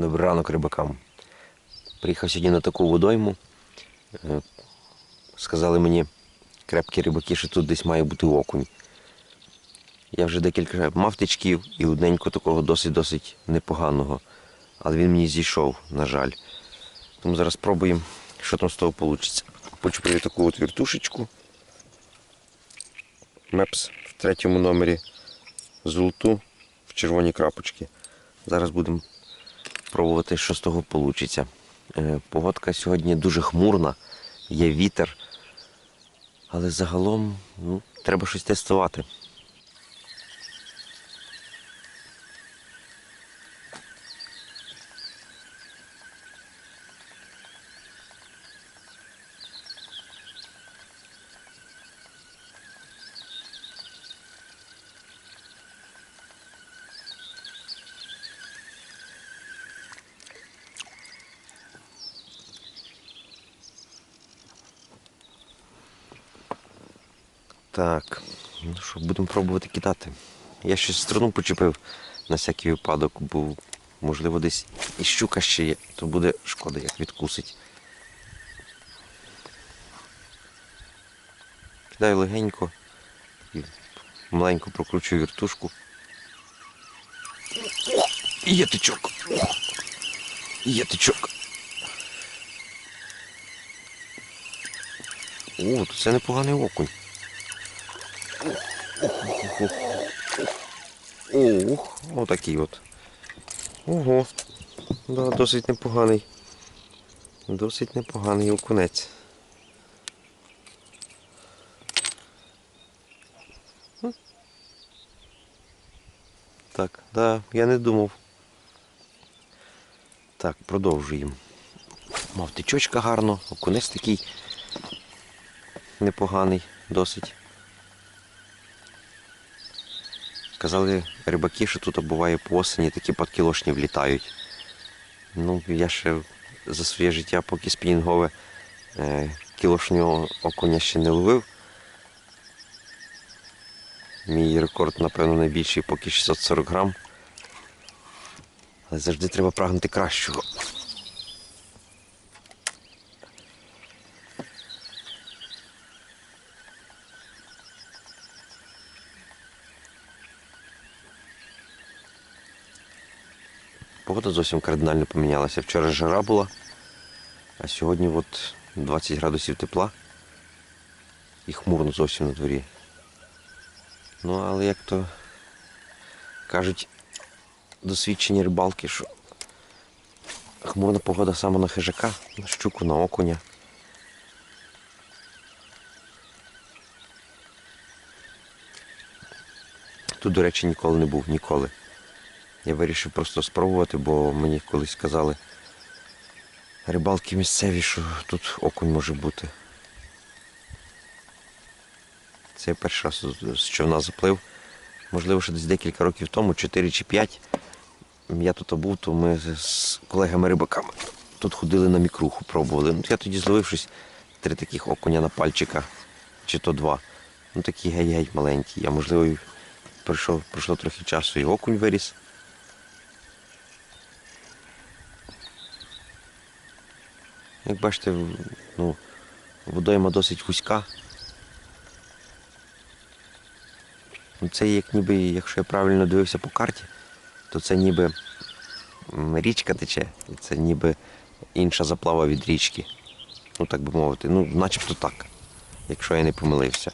Добрий ранок рибакам. Приїхав сьогодні на таку водойму. Е, Сказали мені крепкі рибаки, що тут десь має бути окунь. Я вже декілька мав тичків і одненько такого досить-досить непоганого. Але він мені зійшов, на жаль. Тому зараз спробуємо, що там з того вийде. Почепив таку от віртушечку. Мепс в третьому номері. Золоту в червоні крапочки. Зараз будемо пробувати, що з того вийде. Погодка сьогодні дуже хмурна, є вітер. Але загалом ну, треба щось тестувати. Так, ну що, будемо пробувати кидати. Я ще струну почепив на всякий випадок, бо можливо десь і щука ще є, то буде шкода, як відкусить. Кидаю легенько і маленько прокручую віртушку. Є тичок. Є тичок. О, то це непоганий окунь. Ох, отакий от. Ого. Да, досить непоганий. Досить непоганий окунець. Так, да, я не думав. Так, продовжуємо. Мав тичочка гарно, окунець такий непоганий, досить. Казали рибаки, що тут буває по осені такі подкілошні влітають. Ну, я ще за своє життя, поки спінінгове е, кілошнього окуня ще не ловив. Мій рекорд, напевно, найбільший поки 640 грам. Але завжди треба прагнути кращого. Погода зовсім кардинально помінялася. Вчора жара була, а сьогодні от 20 градусів тепла і хмурно зовсім на дворі. Ну, але як то кажуть досвідчені рибалки, що хмурна погода саме на хижака, на щуку, на окуня. Тут, до речі, ніколи не був, ніколи. Я вирішив просто спробувати, бо мені колись казали рибалки місцеві, що тут окунь може бути. Це я перший раз з човна заплив. Можливо, що десь декілька років тому, 4 чи 5, я тут був, то ми з колегами-рибаками тут ходили на мікруху, пробували. Ну, я тоді зловив щось три таких окуня на пальчика, чи то два. Ну такі геть-геть маленькі. А можливо, і пройшло, пройшло трохи часу і окунь виріс. Як бачите, ну, водойма досить вузька. Ну, Це як ніби, якщо я правильно дивився по карті, то це ніби річка тече, це ніби інша заплава від річки. Ну так би мовити. Ну, начебто так, якщо я не помилився.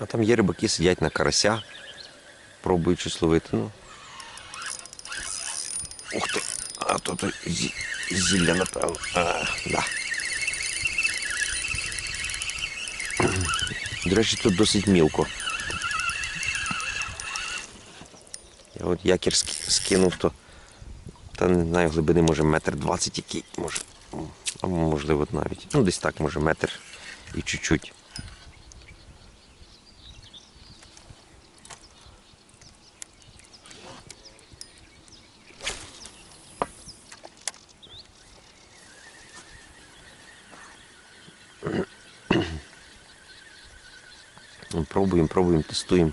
А там є рибаки, сидять на карася, пробують щось ловити. Ну. Ух ти! А то зілля, напевно. А, да. До речі, тут досить мілко. Я от якір скинув, то та не знаю, глибини може метр двадцять який, може. Можливо навіть. Ну, десь так, може, метр і чуть-чуть. Ну, Пробуємо, пробуємо, тестуємо.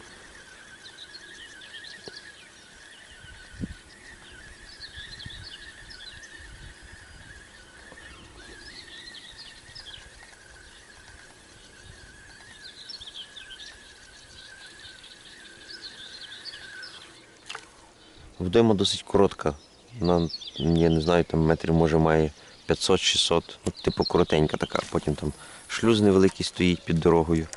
Водойма досить коротка. Вона, я не знаю, там метрів може має 500-600. Ну, типу коротенька така. Потім там шлюз невеликий стоїть під дорогою.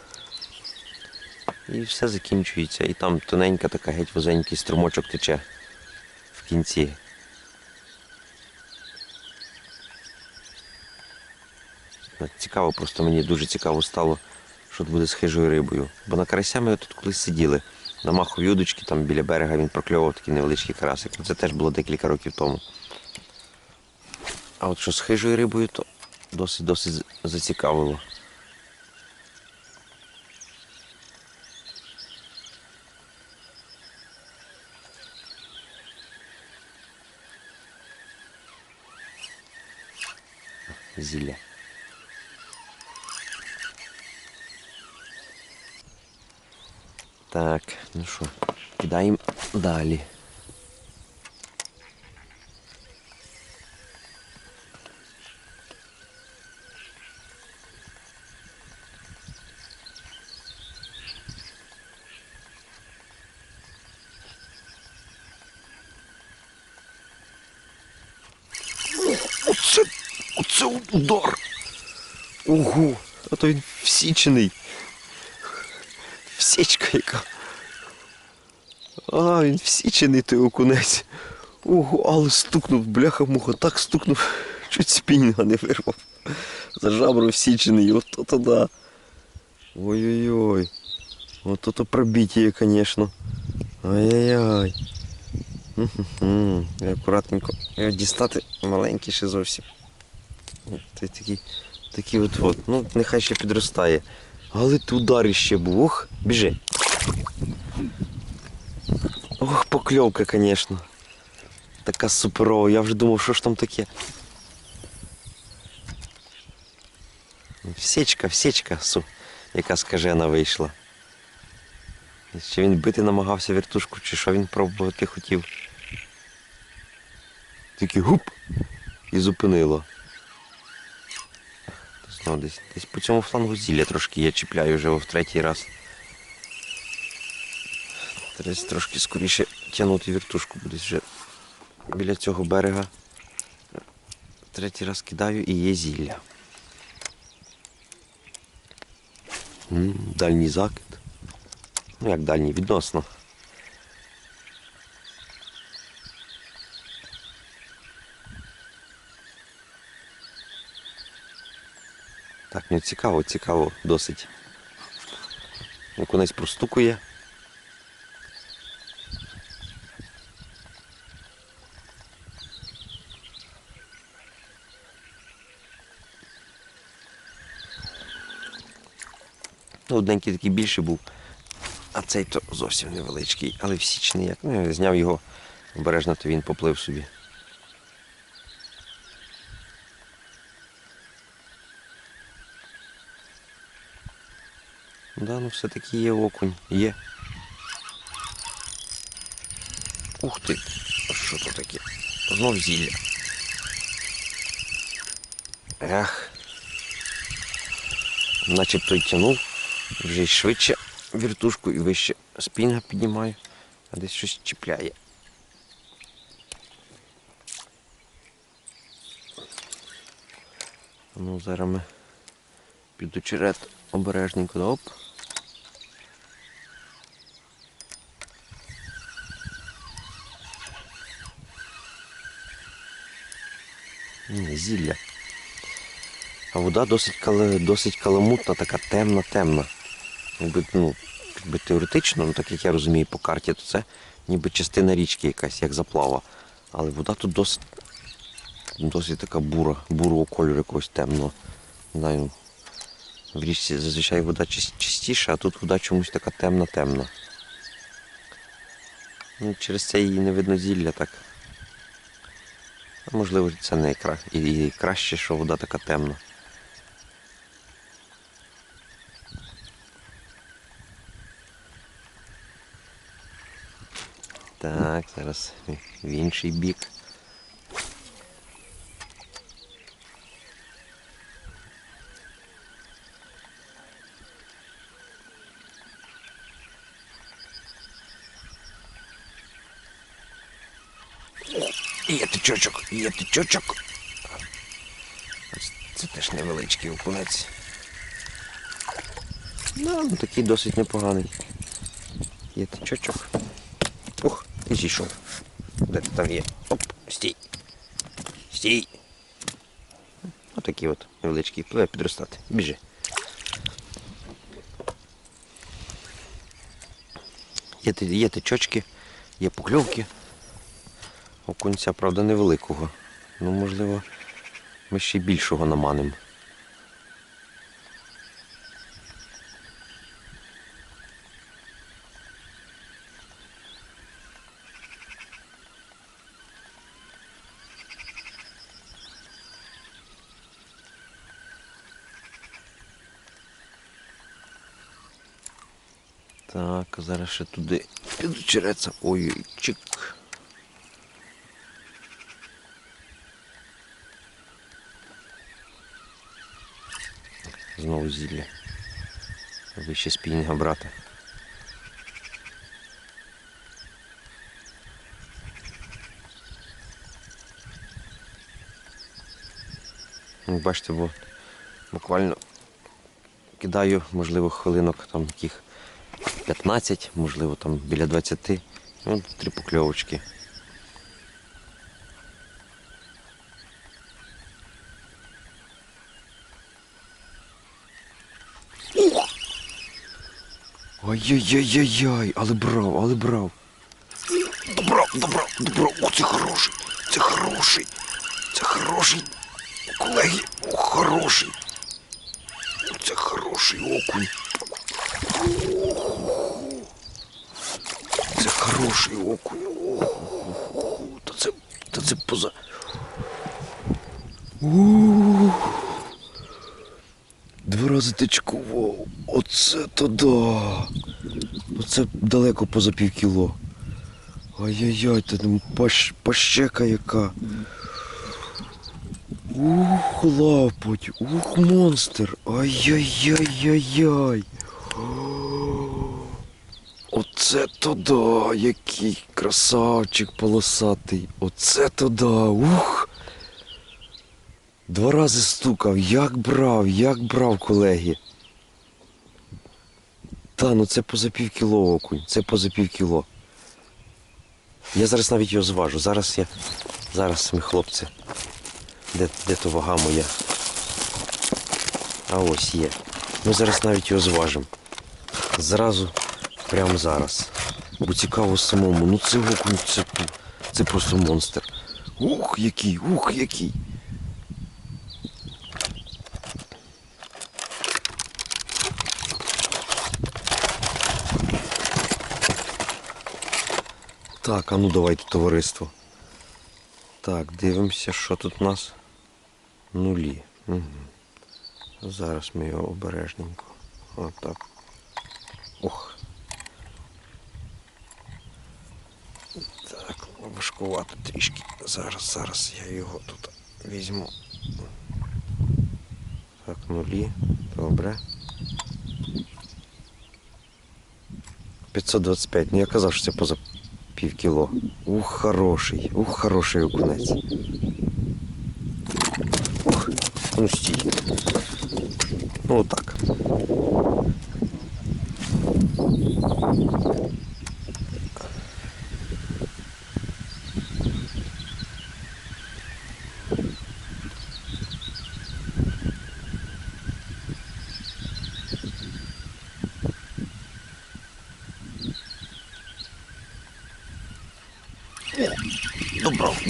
І все закінчується. І там тоненька така геть вузенький струмочок тече в кінці. Ну, Цікаво, просто мені дуже цікаво стало, що буде з хижою рибою. Бо на карася ми тут колись сиділи. На маховій удочці, там біля берега він прокльовував такий невеличкий карасик. Це теж було декілька років тому. А от що з хижою рибою, то досить-досить зацікавило. Зілля. Так, ну що, кидаємо далі. Оце, Оце удар. Ого, а то він всічений. Всічка яка. А, він всічений той окунець. Ого, але стукнув, бляха-муха, так стукнув, чуть спінінга не вирвав. За жабру всічений, от то то да. Ой-ой-ой. От то пробиття, звісно. Ай-яй-яй. І Акуратненько його дістати маленький ще зовсім. Той такий, от от. Ну, нехай ще підростає. Але тут удар ще був. Ох, біжи. Ох, покльовка, звісно. Така суперова. Я вже думав, що ж там таке. Всечка, всечка, су, яка скажена вийшла. Чи він бити намагався вертушку, чи що він пробувати хотів. Тільки гуп і зупинило. Знову десь, десь по цьому флангу зілля трошки я чіпляю вже в третій раз. Треба трошки скоріше тягнути вертушку, бо десь вже біля цього берега. Третій раз кидаю і є зілля. Дальній закид. Ну як дальній відносно. Так, ну цікаво, цікаво досить. Окунець простукує. Ну, одненький такий більший був, а цей то зовсім невеличкий, але всічний як. Ну, я зняв його обережно, то він поплив собі. Да, ну все-таки є окунь. Є. Ух ти! Що то таке? Знов зілля. Ех. Начебто й тянув, вже швидше віртушку і вище спінга піднімаю, а десь щось чіпляє. Ну, зараз ми під очерет обережненько оп. Ні, зілля. А вода досить, досить каламутна, така темна, темна. Якби, ну, якби теоретично, ну так як я розумію по карті, то це ніби частина річки якась, як заплава. Але вода тут досить, досить така бура, бурого кольору якогось темного. Не знаю, в річці зазвичай вода чистіша, а тут вода чомусь така темна-темна. Ну, Через це її не видно зілля так. Можливо, це не кра... і краще, що вода така темна. Так, зараз в інший бік. Тичочок, є тичочок. Ось Це теж невеличкий окунець. Ну, ну такий досить непоганий. Є тичочок. Ух, і зійшов. Де ти там є? Оп, стій. Стій. Отакий от невеличкий. Пливе підростати. Біжи. Є, є тичочки, є покльовки. Окунця, правда, невеликого. Ну, можливо, ми ще й більшого наманимо. Так, зараз ще туди підчереться. Ой, Знову зілля. Вище спінінга брати. Ну, Бачите, бо буквально кидаю, можливо, хвилинок там яких 15, можливо, там біля 20. Ну, три покльовочки. Ой-ой-ой-ой-ой, але брав, але брав. Добрав, добрав, добрав. О, це хороший, це хороший, це хороший. Колеги, о, хороший. Це хороший окунь. Це хороший окунь. Та це, та це поза. Ух. Рази. Оце то да. Оце далеко поза пів кіло. Ай-яй-яй, та там пащ, пащека яка. Ух, лапоть, ух, монстр. Ай-яй-яй-яй-яй. Оце то да, який красавчик полосатий. Оце то да. Ух. Два рази стукав, як брав, як брав, колеги. Та, ну це поза пів кіло окунь, це поза пів кіло. Я зараз навіть його зважу. Зараз я. Зараз ми хлопці. Де, де то вага моя? А ось є. Ми зараз навіть його зважимо. Зразу, прямо зараз. Бо цікаво самому. Ну це окунь, це, це просто монстр. Ух, який, ух, який. Так, а ну давайте товариство. Так, дивимося, що тут у нас. Нулі. Угу. Зараз ми його обережненько. Отак. Ох. Так, важкувато трішки. Зараз, зараз я його тут візьму. Так, нулі. Добре. 525. Ну я казав, що це поза пів кіло. Ух, хороший, ух, хороший окунець. Ух, ну стій. Ну отак.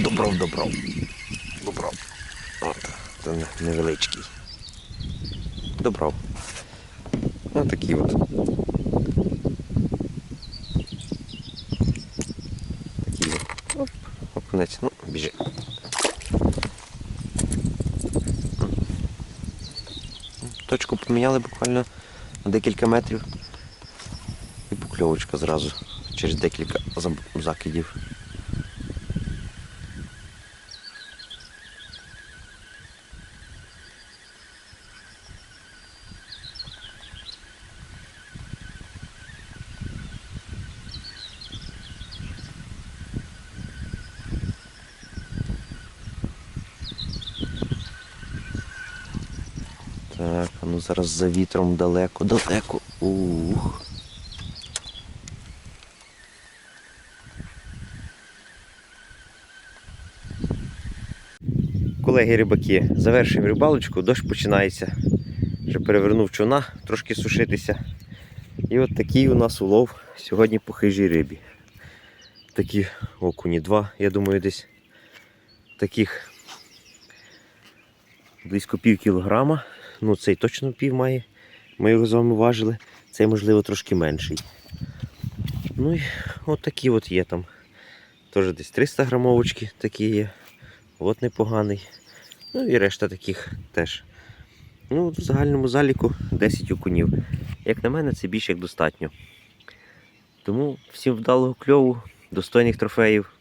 Добрав, добрав. Добрав. От, це невеличкий. Добрав. Ось такий от. Такий от. Оп, окунець. Ну, біжи. Точку поміняли буквально на декілька метрів. І покльовочка зразу. через декілька закидів. Так, а ну зараз за вітром далеко, далеко. Ух. Колеги рибаки, завершуємо рибалочку, дощ починається. Вже перевернув човна, трошки сушитися. І от такий у нас улов сьогодні по хижій рибі. Такі окуні два, я думаю, десь таких близько пів кілограма. Ну, цей точно пів має. Ми його з вами важили. Цей, можливо, трошки менший. Ну і от такі от є там. Теж десь 300 грамовочки такі є. От непоганий. Ну і решта таких теж. Ну, в загальному заліку 10 окунів. Як на мене, це більше як достатньо. Тому всім вдалого кльову, достойних трофеїв.